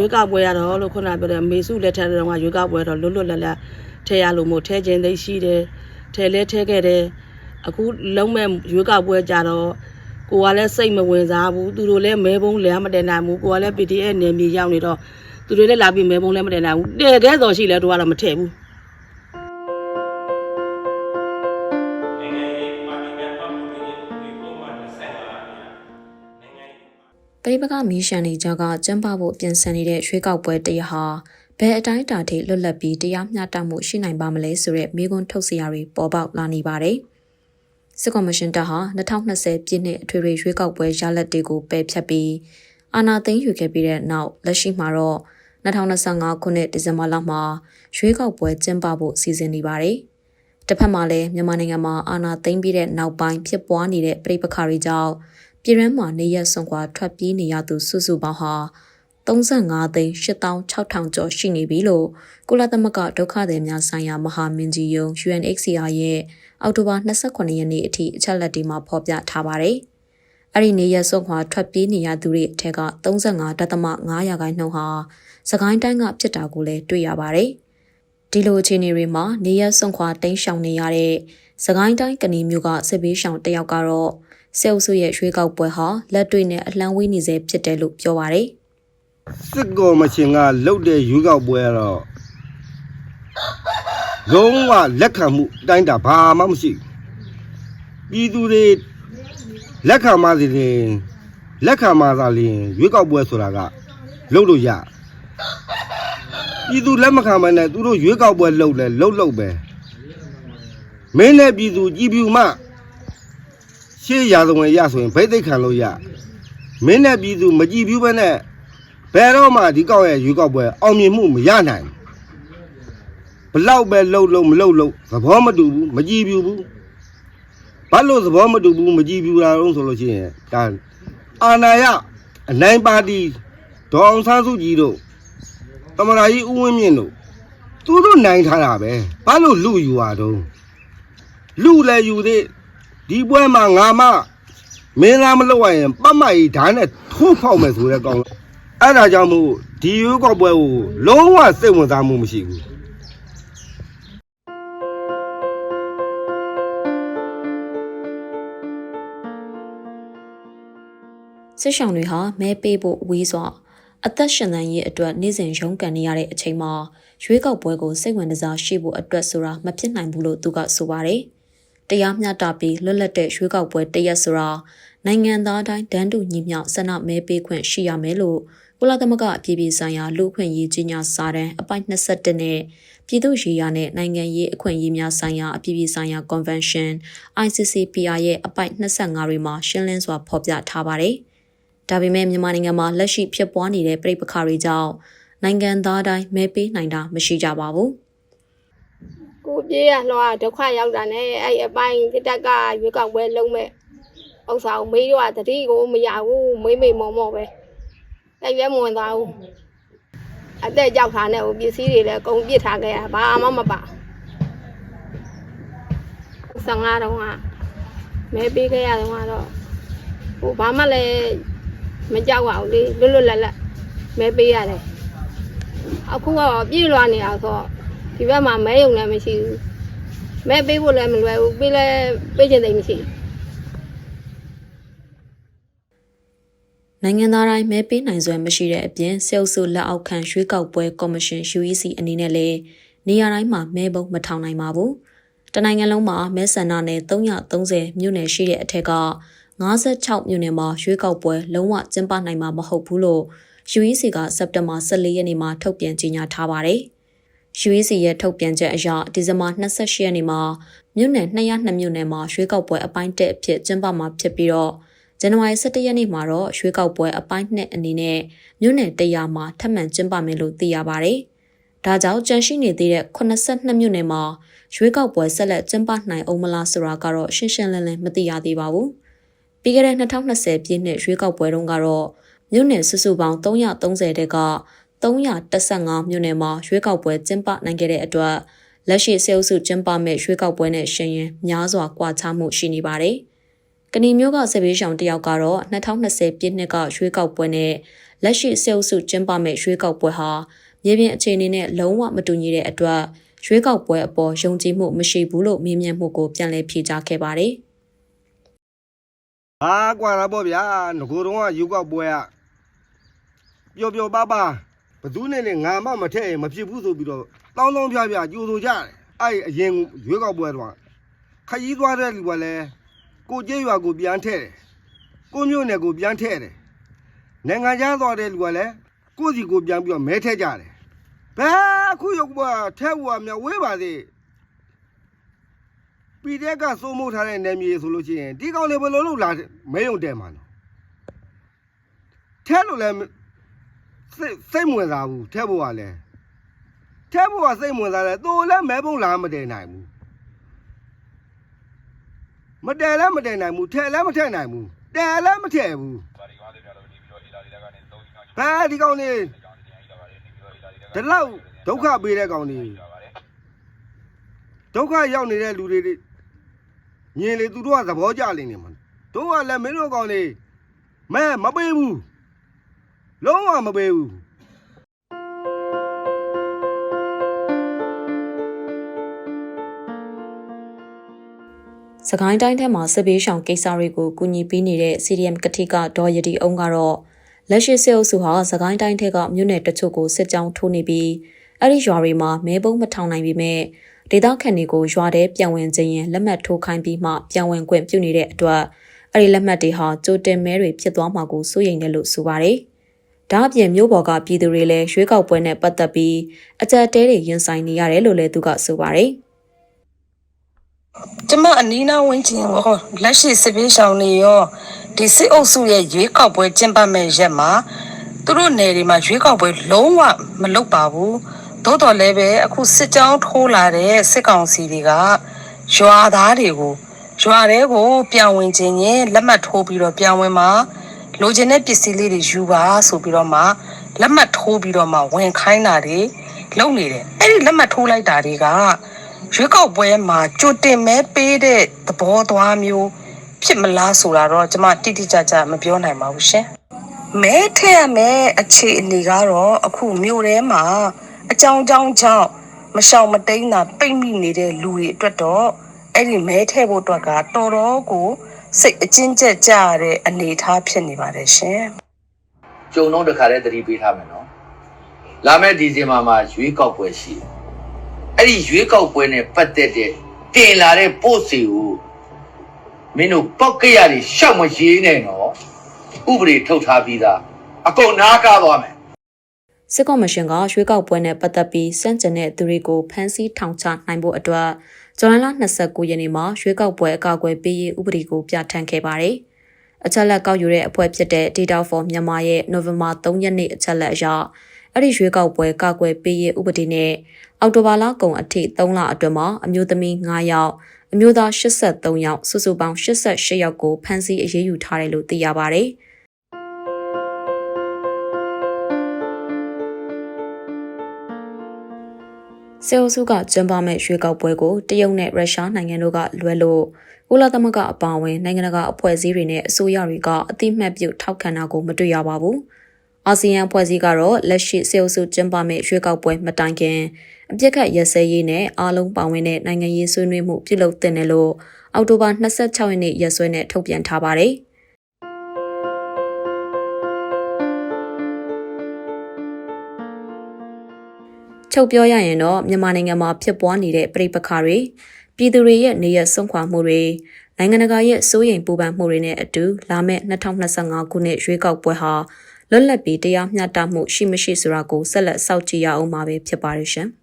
ရွေးကောက်ပွဲရတော့လို့ခုနပြောတဲ့မေစုလက်ထက်တုန်းကရွေးကောက်ပွဲတော့လွတ်လွတ်လပ်လပ်ထဲရလို့မို့ထဲခြင်းသိရှိတယ်ထဲလဲထဲခဲ့တယ်အခုလုံးမဲ့ရွေးကောက်ပွဲကြတော့ကိုကလည်းစိတ်မဝင်စားဘူးသူတို့လည်းမဲပုံးလည်းမတင်နိုင်ဘူးကိုကလည်း PDF နယ်မြေရောက်နေတော့သူတွေလည်းလာပြီးမဲပုံးလည်းမတင်နိုင်ဘူးတကယ်တော့ရှိလဲတို့ကတော့မထည့်ဘူး ပရိပကမီးရှန်နေကြကကျန်းပဖို့ပြင်ဆင်နေတဲ့ရွေးကောက်ပွဲတရဟာဘယ်အတိုင်းအတာထိလွတ်လပ်ပြီးတရားမျှတမှုရှိနိုင်ပါမလဲဆိုတဲ့မေးခွန်းထုတ်စရာတွေပေါ်ပေါက်လာနေပါတယ်။စစ်ကော်မရှင်တပ်ဟာ2020ပြည့်နှစ်အထွေထွေရွေးကောက်ပွဲရလဒ်တွေကိုပယ်ဖျက်ပြီးအာဏာသိမ်းယူခဲ့ပြီးတဲ့နောက်လက်ရှိမှာတော့2025ခုနှစ်ဒီဇင်ဘာလမှာရွေးကောက်ပွဲကျင်းပဖို့စီစဉ်နေပါတယ်။တစ်ဖက်မှာလည်းမြန်မာနိုင်ငံမှာအာဏာသိမ်းပြီးတဲ့နောက်ပိုင်းဖြစ်ပွားနေတဲ့ပြည်ပခါတွေကြောင့် ပြည်ရန်မှာနေရက်စွန်ခွာထွက်ပြေးနေရသူစုစုပေါင်းဟာ35သိန်း8600ကျော်ရှိနေပြီလို့ကုလသမဂ္ဂဒုက္ခသည်များဆိုင်ရာမဟာမင်းကြီးယုံ UNHCR ရဲ့အောက်တိုဘာ28ရက်နေ့အထိအချက်လက်တွေမှာဖော်ပြထားပါတယ်။အဲ့ဒီနေရက်စွန်ခွာထွက်ပြေးနေရသူတွေအထက်က35.5ရာခိုင်နှုန်းဟာစကိုင်းတိုင်းကဖြစ်တာကိုလည်းတွေ့ရပါတယ်။ဒီလိုအခြေအနေတွေမှာနေရက်စွန်ခွာတိမ်းရှောင်နေရတဲ့စကိုင်းတိုင်းကဏီမျိုးကစစ်ဘေးရှောင်တစ်ယောက်ကတော့ ဆဲအုပ်စုရဲ့ရွေးကောက်ပွဲဟာလက်တွေ့နဲ့အလှမ်းဝေးနေစေဖြစ်တယ်လို့ပြောပါရယ်စစ်ကော်မရှင်ကလုတ်တဲ့ရွေးကောက်ပွဲကတော့လုံးဝလက်ခံမှုအတိုင်းတာဘာမှမရှိဘူးပြည်သူတွေလက်ခံမှစီရင်လက်ခံမှသာလျှင်ရွေးကောက်ပွဲဆိုတာကလုတ်လို့ရပြည်သူလက်မခံမနဲ့သူတို့ရွေးကောက်ပွဲလုတ်လဲလုတ်လုတ်ပဲမင်းနဲ့ပြည်သူကြည်ပြူမှ ရှေ့ရာဇဝင်ရဆိုရင်ဗိတ်သိက်ခံလို့ရမင်းနဲ့ပြည်သူမကြည်ပြူပဲနဲ့ဘယ်တော့မှဒီကောက်ရဲ့ရွေးကောက်ပွဲအောင်မြင်မှုမရနိုင်ဘူးဘလောက်ပဲလှုပ်လှုပ်မလှုပ်လှုပ်သဘောမတူဘူးမကြည်ပြူဘူးဘာလို့သဘောမတူဘူးမကြည်ပြူတာတော့ဆိုလို့ရှိရင်ဒါအာဏာရအနိုင်ပါတီဒေါအောင်ဆန်းစုကြည်တို့တမရာကြီးဦးဝင်းမြင့်တို့သူတို့နိုင်ထားတာပဲဘာလို့လူယူရတော့လူလည်းယူသေး ဒီပွဲမှာငါမမင်းလားမလုပ်ရရင်ပတ်မကြီးဓာတ်နဲ့ထိုးဖောက်မယ်ဆိုတဲ့ကောင်းအဲ့ဒါကြောင့်မို့ဒီရွေးကောက်ပွဲကိုလုံးဝစိတ်ဝင်စားမှုမရှိဘူးစစ်ရှောင်းတွေဟာမဲပေးဖို့အဝေးစွာအသက်ရှင်သန်ရေးအတွက်နေ့စဉ်ရုန်းကန်နေရတဲ့အချိန်မှာရွေးကောက်ပွဲကိုစိတ်ဝင်စားရှိဖို့အတွက်ဆိုတာမဖြစ်နိုင်ဘူးလို့သူကဆိုပါတယ်။ တရားမျှတပြီးလွတ်လပ်တဲ့ရွေးကောက်ပွဲတရက်ဆိုတာနိုင်ငံသားတိုင်းတန်းတူညီမျှဆန္ဒမဲပေးခွင့်ရှိရမယ်လို့ကုလသမဂ္ဂအပြည်ပြည်ဆိုင်ရာလူ့အခွင့်အရေးကြီးညာစာတမ်းအပိုက်21နဲ့ပြည်သူ့ရေးရာနဲ့နိုင်ငံရေးအခွင့်အရေးများဆိုင်ရာအပြည်ပြည်ဆိုင်ရာ Convention ICCPR ရဲ့အပိုက်25တွေမှာရှင်းလင်းစွာဖော်ပြထားပါတယ်။ဒါပေမဲ့မြန်မာနိုင်ငံမှာလက်ရှိဖြစ်ပွားနေတဲ့ပြည်ပခါတွေကြောင့်နိုင်ငံသားတိုင်းမဲပေးနိုင်တာမရှိကြပါဘူး။ ကိုပြေးရလွှားဒုက္ခရောက်တာနဲ့အဲ့အပိုင်းတစ်တက်ကရွေးကောက်ပွဲလုံးမဲ့ဥစ္စာကိုမေးတော့တတိကိုမရဘူးမေးမေးမော်မော်ပဲအဲ့ပဲမဝင်သွားဘူးအသက်ကြောက်ထားနဲ့ဟိုပစ္စည်းတွေလည်းအကုန်ပြစ်ထားခဲ့တာဘာမှမပါ15တော့ကမဲပေးခဲ့ရတော့ကတော့ဟိုဘာမှလည်းမကြောက်ပါဘူးလေလွတ်လွတ်လပ်လပ်မဲပေးရတယ်အခုကတော့ပြေးလွှားနေအောင်ဆိုတော့ ဒီဘက်မှာမဲယုံလည်းမရှိဘူးမဲပေးဖို့လည်းမလွယ်ဘူးပေးလဲပေးချင်တယ်မရှိဘူးနိုင်ငံသားတိုင်းမဲပေးနိုင်စွမ်းမရှိတဲ့အပြင်ဆဲလ်ဆုလက်အောက်ခံရွေးကောက်ပွဲကော်မရှင် UEC အနေနဲ့လည်းနေရာတိုင်းမှာမဲပုံးမထောင်နိုင်ပါဘူး။တနိုင်ငံလုံးမှာမဲဆန္ဒနယ်330မြို့နယ်ရှိတဲ့အထက်က56မြို့နယ်မှာရွေးကောက်ပွဲလုံးဝကျင်းပနိုင်မှာမဟုတ်ဘူးလို့ UEC ကစက်တင်ဘာ14ရက်နေ့မှာထုတ်ပြန်ကြေညာထားပါတယ်။ UEC ရဲ့ထုတ်ပြန်ချက်အရဒီဇင်ဘာ28ရက်နေ့မှာမြို့နယ်202မြို့နယ်မှာရွေးကောက်ပွဲအပိုင်းတက်အဖြစ်ကျင်းပမှာဖြစ်ပြီးတော့ဇန်နဝါရီ17ရက်နေ့မှာတော့ရွေးကောက်ပွဲအပိုင်း2အနေနဲ့မြို့နယ်100မှာထပ်မံကျင်းပမယ်လို့သိရပါတယ်။ဒါကြောင့်ကြန့်ရှိနေသေးတဲ့82မြို့နယ်မှာရွေးကောက်ပွဲဆက်လက်ကျင်းပနိုင်အောင်မလားဆိုတာကတော့ရှင်းရှင်းလင်းလင်းမသိရသေးပါဘူး။ပြီးခဲ့တဲ့2020ပြည့်နှစ်ရွေးကောက်ပွဲတုန်းကတော့မြို့နယ်စုစုပေါင်း330တဲက 315မြို့နယ်မှာရွေးကောက်ပွဲကျင်းပနိုင်ခဲ့တဲ့အတွက်လက်ရှိစေအုပ်စုကျင်းပမဲ့ရွေးကောက်ပွဲနဲ့ရှင်ရင်များစွာကွာခြားမှုရှိနေပါတယ်။ကဏီမျိုးကစစ်ဘေးရှောင်တယောက်ကတော့2020ပြည့်နှစ်ကရွေးကောက်ပွဲနဲ့လက်ရှိစေအုပ်စုကျင်းပမဲ့ရွေးကောက်ပွဲဟာမြေပြင်အခြေအနေနဲ့လုံးဝမတူညီတဲ့အတွက်ရွေးကောက်ပွဲအပေါ်ယုံကြည်မှုမရှိဘူးလို့မေးမြန်းမှုကိုပြန်လည်ဖြေကြားခဲ့ပါတယ်။ဟာကွာတာပေါ့ဗျာငကိုတော့ကယူကောက်ပွဲကပျော်ပျော်ပါပါ ဘသူနဲ့လည်းငါမှမထည့်ရင်မဖြစ်ဘူးဆိုပြီးတော့တောင်းတောင်းပြပြကြိုးဆိုကြတယ်အဲ့အရင်ရွေးကောက်ပွဲတော့ခရီးသွားတဲ့လူကလည်းကိုကျေးရွာကိုပြန်ထည့်တယ်ကိုမျိုးနယ်ကိုပြန်ထည့်တယ်နိုင်ငံခြားသွားတဲ့လူကလည်းကိုစီကိုပြန်ပြီးတော့မဲထည့်ကြတယ်ဘယ်အခုရုပ်ပွဲထဲဝါမြဝေးပါသေးပီတက်ကစိုးမိုးထားတဲ့နယ်မြေဆိုလို့ရှိရင်ဒီကောင်တွေဘယ်လိုလုပ်လာမဲယုံတဲမှာလဲထဲလို့လည်း စိတ်စိတ်ဝင်စားဘူးထဲဖို့ကလည်းထဲဖို့ကစိတ်ဝင်စားတယ်သူလည်းမဲပုံလာမတည်နိုင်ဘူးမတည်လည်းမတည်နိုင်ဘူးထဲလည်းမထဲနိုင်ဘူးတဲလည်းမထဲဘူးဘယ်ဒီကောင်တွေဒီလောက်ဒုက္ခပေးတဲ့ကောင်တွေဒုက္ခရောက်နေတဲ့လူတွေမြင်လေသူတို့ကသဘောကျလိမ့်နေမှာတို့ကလည်းမင်းတို့ကောင်လေးမဲမပေးဘူး လုံးဝမပေးဘူးစကိုင်းတိုင်းထဲမှာစစ်ဘေးရှောင်ကိစ္စတွေကိုကူညီပေးနေတဲ့ CDM ကတိကဒေါ်ရတီအောင်ကတော့လက်ရှိစစ်အုပ်စုဟာစကိုင်းတိုင်းထဲကမြို့နယ်တချို့ကိုစစ်ကြောင်းထိုးနေပြီးအဲ့ဒီရွာတွေမှာမဲပုံးမထောင်နိုင်ပေမဲ့ဒေသခံတွေကိုရွာထဲပြန်ဝင်ခြင်းရင်လက်မှတ်ထိုးခိုင်းပြီးမှပြန်ဝင်ခွင့်ပြုနေတဲ့အတွက်အဲ့ဒီလက်မှတ်တွေဟာကြိုတင်မဲတွေဖြစ်သွားမှာကိုစိုးရိမ်တယ်လို့ဆိုပါတယ်။ ဒါအပြင်မြို့ပေါ်ကပြည်သူတွေလည်းရွေးကောက်ပွဲနဲ့ပတ်သက်ပြီးအကြက်တဲတွေရင်ဆိုင်နေရတယ်လို့လည်းသူကဆိုပါတယ်။ကျမအနီးနားဝန်းကျင်ဟောလက်ရှိစစ်ပေးဆောင်နေရောဒီစစ်အုပ်စုရဲ့ရွေးကောက်ပွဲကျင်းပမဲ့ရက်မှာသူတို့နယ်တွေမှာရွေးကောက်ပွဲလုံးဝမလုပ်ပါဘူးသို့တော်လည်းပဲအခုစစ်ကြောင်းထိုးလာတဲ့စစ်ကောင်စီတွေကရွာသားတွေကိုရွာတွေကိုပြန်ဝင်ခြင်းရင်လက်မှတ်ထိုးပြီးတော့ပြန်ဝင်မှာ လိုချင်တဲ့ပစ္စည်းလေးတွေယူပါဆိုပြီးတော့မှလက်မှတ်ထိုးပြီးတော့မှဝင်ခိုင်းတာတွေလုပ်နေတယ်အဲ့ဒီလက်မှတ်ထိုးလိုက်တာတွေကရွေးကောက်ပွဲမှာကြိုတင်မဲပေးတဲ့သဘောသွားမျိုးဖြစ်မလားဆိုတာတော့ကျွန်မတိတိကျကျမပြောနိုင်ပါဘူးရှင်။မဲထည့်ရမယ်အခြေအနေကတော့အခုမြို့ထဲမှာအကြောင်းကြောင်းကြောင့်မရှောင်မတိန်တာပိတ်မိနေတဲ့လူတွေအတွက်တော့အဲ့ဒီမဲထည့်ဖို့အတွက်ကတော်တော်ကို စိတ်အကျဉ်းကျက်ကြရတဲ့အနေအထားဖြစ်နေပါတယ်ရှင်။ကြုံတော့တခါတည်းသတိပေးထားမယ်နော်လာမယ့်ဒီဇင်ဘာမှာရွေးကောက်ပွဲရှိတယ်အဲ့ဒီရွေးကောက်ပွဲနဲ့ပတ်သက်တဲ့တင်လာတဲ့ပို့စီကိုမင်းတို့ပောက်ကရတွေရှောက်မရေးနဲ့နော်ဥပဒေထုတ်ထားပြီးသားအကုန်နားကားသွားမယ်စစ်ကော်မရှင်ကရွှေးကောက်ပွဲနဲ့ပတ်သက်ပြီးစန့်ကျင်တဲ့သူတွေကိုဖမ်းဆီးထောင်ချနိုင်ဖို့အတွက် ဇွန်လ29ရက်နေ့မှာရွှေးကောက်ပွဲအကာအကွယ်ပေးရေးဥပဒေကိုပြဋ္ဌာန်းခဲ့ပါတယ်။အချက်လက်ကောက်ယူတဲ့အဖွဲ့ဖြစ်တဲ့ Data for Myanmar ရဲ့ November 3ရက်နေ့အချက်လက်အရအဲ့ဒီရွှေးကောက်ပွဲကာကွယ်ပေးရေးဥပဒေနဲ့အောက်တိုဘာလကုန်အထိ3လအတွင်းမှာအမျိုးသမီး9ယောက်အမျိုးသား83ယောက်စုစုပေါင်း88ယောက်ကိုဖမ်းဆီးအရေးယူထားတယ်လို့သိရပါတယ်။ စေအုပ်စုကကျင်းပမဲ့ရွေးကောက်ပွဲကိုတရုတ်နဲ့ရုရှားနိုင်ငံတို့ကလွဲလို့ဥလာသမဂအပါအဝင်နိုင်ငံတကာအဖွဲ့အစည်းတွေနဲ့အစိုးရတွေကအတိမတ်ပြုထောက်ခံတာကိုမတွေ့ရပါဘူး။အာဆီယံအဖွဲ့အစည်းကတော့လက်ရှိစေအုပ်စုကျင်းပမဲ့ရွေးကောက်ပွဲမတိုင်ခင်အပြစ်ခတ်ရစဲရေးနဲ့အားလုံးပါဝင်တဲ့နိုင်ငံရေးဆွေးနွေးမှုပြုလုပ်တင်တယ်လို့အောက်တိုဘာ26ရက်နေ့ရက်စွဲနဲ့ထုတ်ပြန်ထားပါတယ်။ ချုပ်ပြောရရင်တော့မြန်မာနိုင်ငံမှာဖြစ်ပွားနေတဲ့ပြည်ပခါတွေပြည်သူတွေရဲ့နေရဆုံးခွာမှုတွေနိုင်ငံတကာရဲ့စိုးရိမ်ပူပန်မှုတွေနဲ့အတူလာမယ့်2025ခုနှစ်ရွေးကောက်ပွဲဟာလွတ်လပ်ပြီးတရားမျှတမှုရှိမရှိဆိုတာကိုဆက်လက်စောင့်ကြည့်ရအောင်မှာပဲဖြစ်ပါရရှင်။